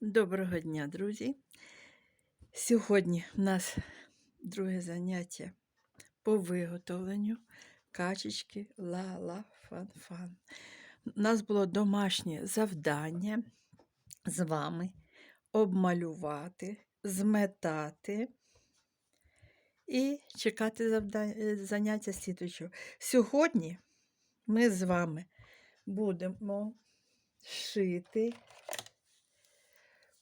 Доброго дня, друзі! Сьогодні в нас друге заняття по виготовленню качечки ла-ла-фан-фан. У нас було домашнє завдання з вами обмалювати, зметати і чекати завда- е, заняття слідуючого. Сьогодні ми з вами будемо шити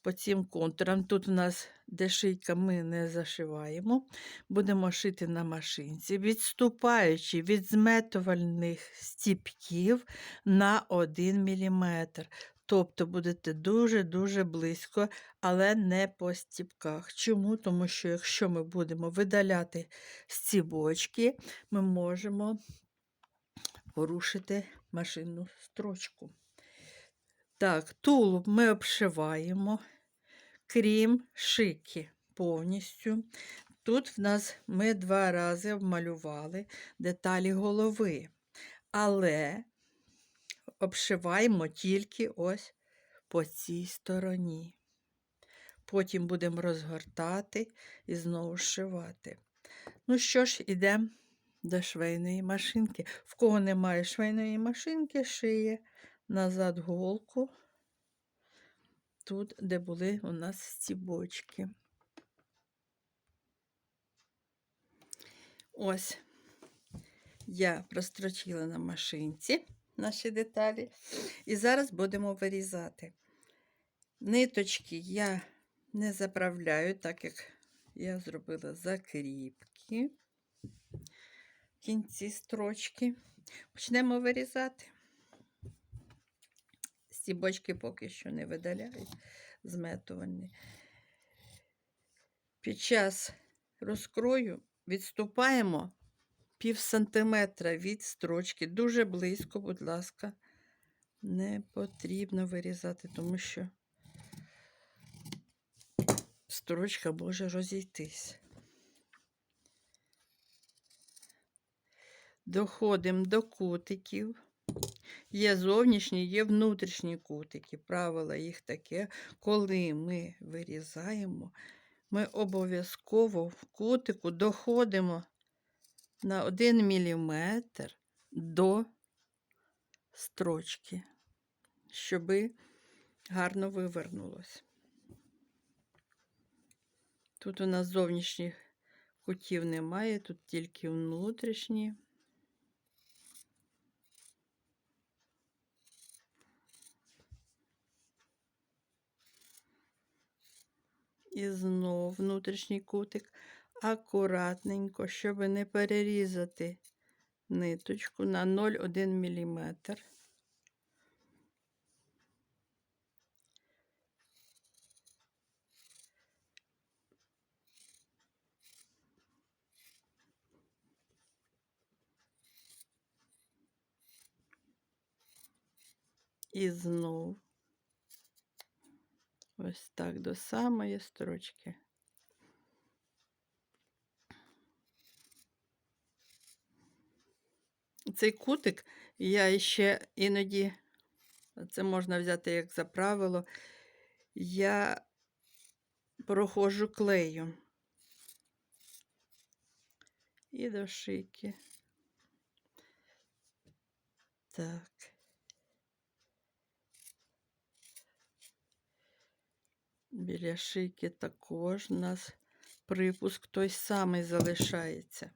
по цим контурам. Тут у нас де ми не зашиваємо. Будемо шити на машинці, відступаючи від зметувальних стіпків на 1 мм. Тобто будете дуже-дуже близько, але не по стіпках. Чому? Тому що якщо ми будемо видаляти стібочки, ми можемо порушити машинну строчку. Так, тулуб ми обшиваємо, крім шики повністю. Тут в нас ми два рази обмалювали деталі голови, але обшиваємо тільки ось по цій стороні. Потім будемо розгортати і знову зшивати. Ну що ж, ідемо до швейної машинки. В кого немає швейної машинки, шиє назад голку, тут, де були у нас стібочки. Ось я прострочила на машинці наші деталі. І зараз будемо вирізати. Ниточки я не заправляю, так як я зробила закріпки в кінці строчки. Почнемо вирізати. Стібочки поки що не видаляють, зметувані. Під час розкрою відступаємо пів сантиметра від строчки. Дуже близько, будь ласка, не потрібно вирізати, тому що строчка може розійтись. Доходимо до кутиків. Є зовнішні, є внутрішні кутики. Правило їх таке, коли ми вирізаємо, ми обов'язково в кутику доходимо на 1 мм до строчки, щоб гарно вивернулось. Тут у нас зовнішніх кутів немає, тут тільки внутрішні. І знов внутрішній кутик акуратненько, щоб не перерізати ниточку на 0,1 мм. І знов ось так до самої строчки. Цей кутик я ще іноді, це можна взяти як за правило, я проходжу клею і до шийки. Так. Біля шийки також у нас припуск той самий залишається.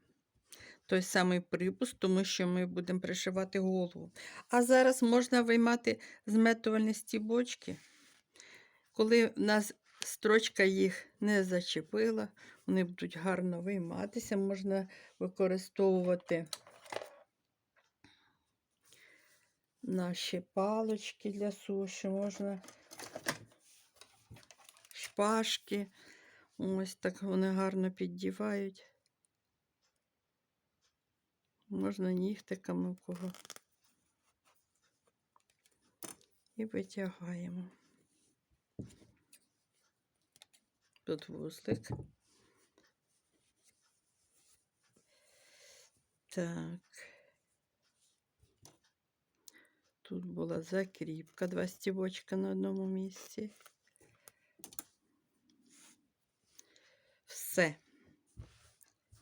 Той самий припуск, тому що ми будемо пришивати голову. А зараз можна виймати зметувальні стібочки. Коли в нас строчка їх не зачепила, вони будуть гарно вийматися, можна використовувати наші палочки для суші, можна шпажки. Ось так вони гарно піддівають. Можна нігтиками в кого. І витягаємо. Тут вузлик. Так. Тут була закріпка, два стівочка на одному місці. Все.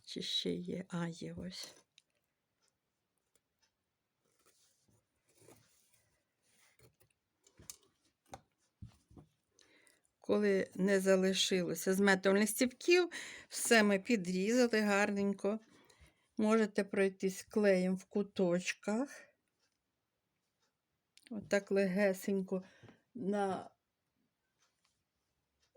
Чи ще є? А, є ось. Коли не залишилося зметувальних стівків, все ми підрізали гарненько. Можете пройтись клеєм в куточках. Отак легесенько на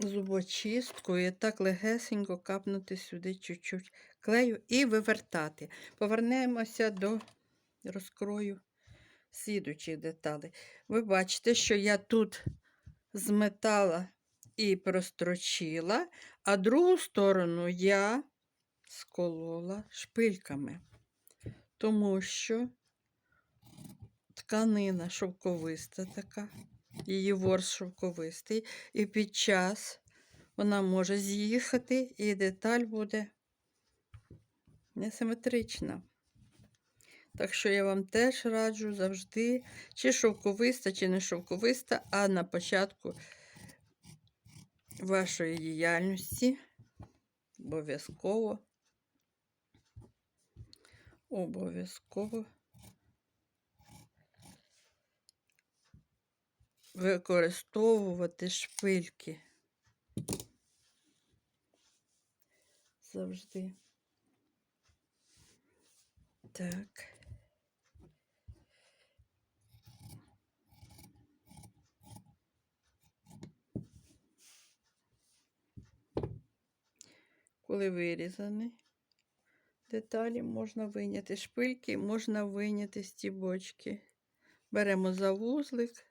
зубочистку і так легесенько капнути сюди чуть-чуть клею і вивертати. Повернемося до розкрою слідучих деталей. Ви бачите, що я тут зметала і прострочила, а другу сторону я сколола шпильками, тому що тканина шовковиста така, її ворс шовковистий, і під час вона може з'їхати, і деталь буде несиметрична. Так що я вам теж раджу завжди, чи шовковиста, чи не шовковиста, а на початку вашої діяльності обов'язково, обов'язково використовувати шпильки. Завжди. Так. Коли вирізані деталі, можна вийняти шпильки, можна вийняти стібочки. Беремо за вузлик.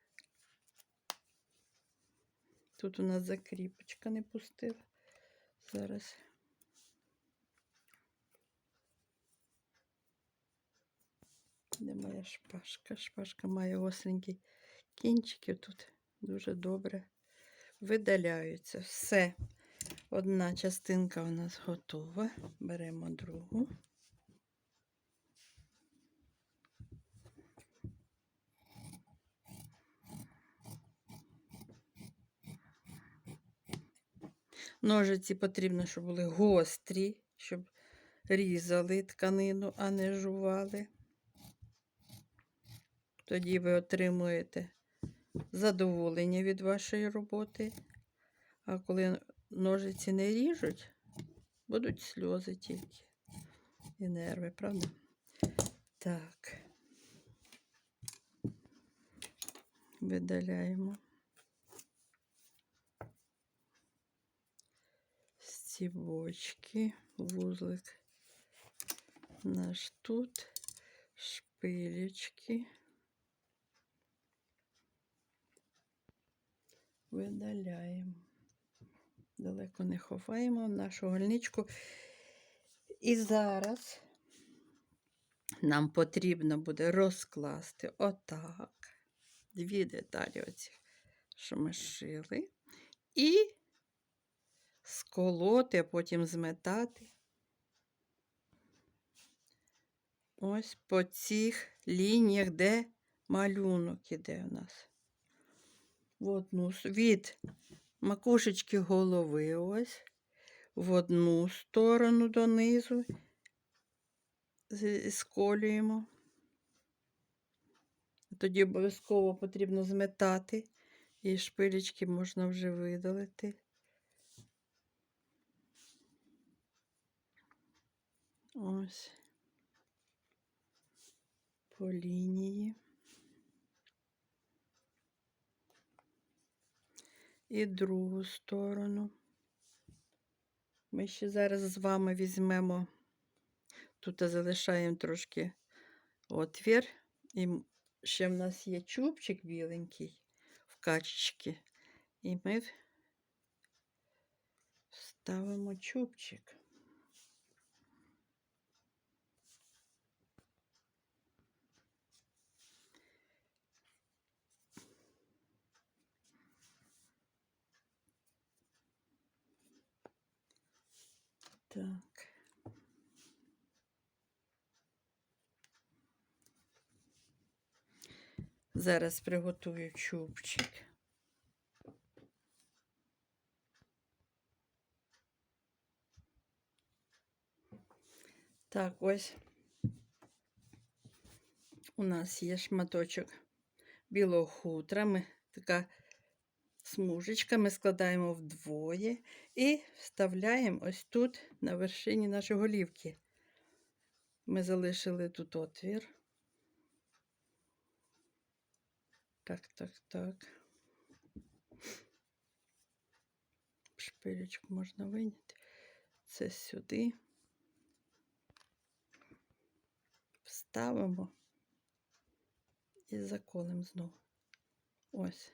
Тут у нас закріпочка не пустила. Зараз. Де моя шпажка? Шпажка має остренький кінчики тут дуже добре видаляються. Все. Одна частинка у нас готова. Беремо другу. Ножиці потрібно, щоб були гострі, щоб різали тканину, а не жували. Тоді ви отримуєте задоволення від вашої роботи. А коли ножиці не ріжуть, будуть сльози тільки і нерви, правда? Так. Видаляємо. Стібочки, вузлик наш тут, шпилечки. Видаляємо. Далеко не ховаємо нашу гольничку. І зараз нам потрібно буде розкласти отак. Дві деталі, оці, що ми шили, і сколоти, а потім зметати. Ось по цих лініях, де малюнок іде у нас. В одну від макушечки голови ось в одну сторону донизу сколюємо. Тоді обов'язково потрібно зметати, і шпилечки можна вже видалити. Ось по лінії. І другу сторону. Ми ще зараз з вами візьмемо, тут залишаємо трошки отвір, і ще в нас є чубчик біленький в качечки, і ми ставимо чубчик. Так. Зараз приготую чубчик. Так, ось у нас є шматочок білого хутра. Ми така смужечка, ми складаємо вдвоє і вставляємо ось тут на вершині нашої голівки. Ми залишили тут отвір. Так, так, так. Шпилечку можна виняти. Це сюди. Вставимо і заколимо знову. Ось.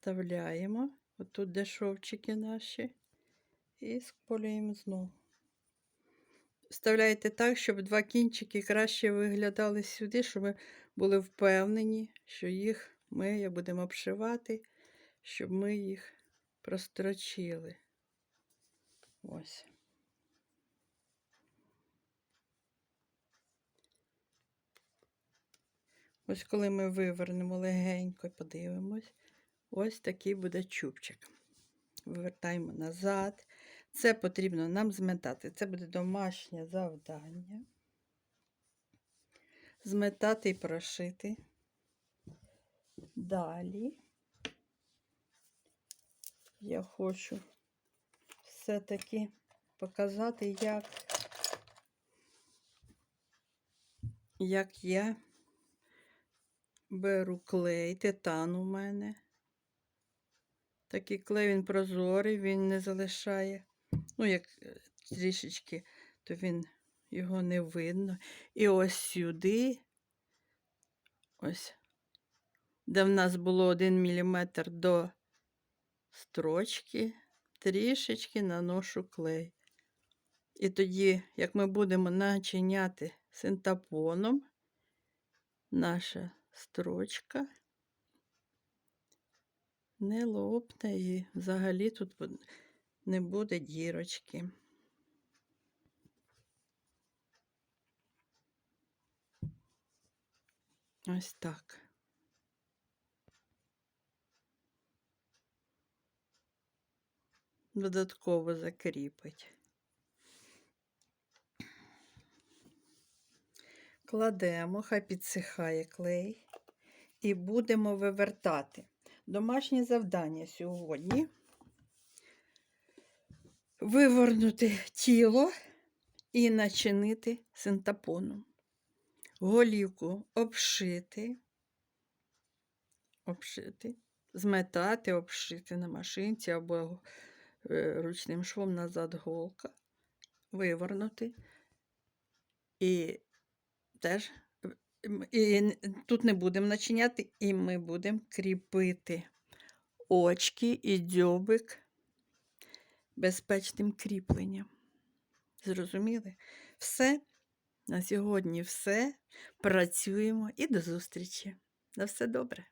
Вставляємо отут, де шовчики наші, і сколюємо знову. Вставляйте так, щоб два кінчики краще виглядали сюди, щоб ми були впевнені, що їх ми будемо обшивати, щоб ми їх прострочили. Ось. Ось коли ми вивернемо легенько і подивимось, ось такий буде чубчик. Вивертаємо назад. Це потрібно нам зметати. Це буде домашнє завдання. Зметати і прошити. Далі я хочу все-таки показати, як, як я беру клей, титан у мене. Такий клей він прозорий, він не залишає. Ну, як е, трішечки, то він його не видно. І ось сюди, ось, де в нас було 1 мм до строчки, трішечки наношу клей. І тоді, як ми будемо начиняти синтапоном, наша строчка не лопне і взагалі тут не буде дірочки. Ось так. Додатково закріпить. Кладемо, хай підсихає клей і будемо вивертати. Домашнє завдання сьогодні вивернути тіло і начинити синтапоном. Голівку обшити, обшити, зметати, обшити на машинці або е, ручним швом назад голка, вивернути. І теж і тут не будемо начиняти, і ми будемо кріпити очки і дзьобик безпечним кріпленням. Зрозуміли? Все. На сьогодні все. Працюємо і до зустрічі. На все добре.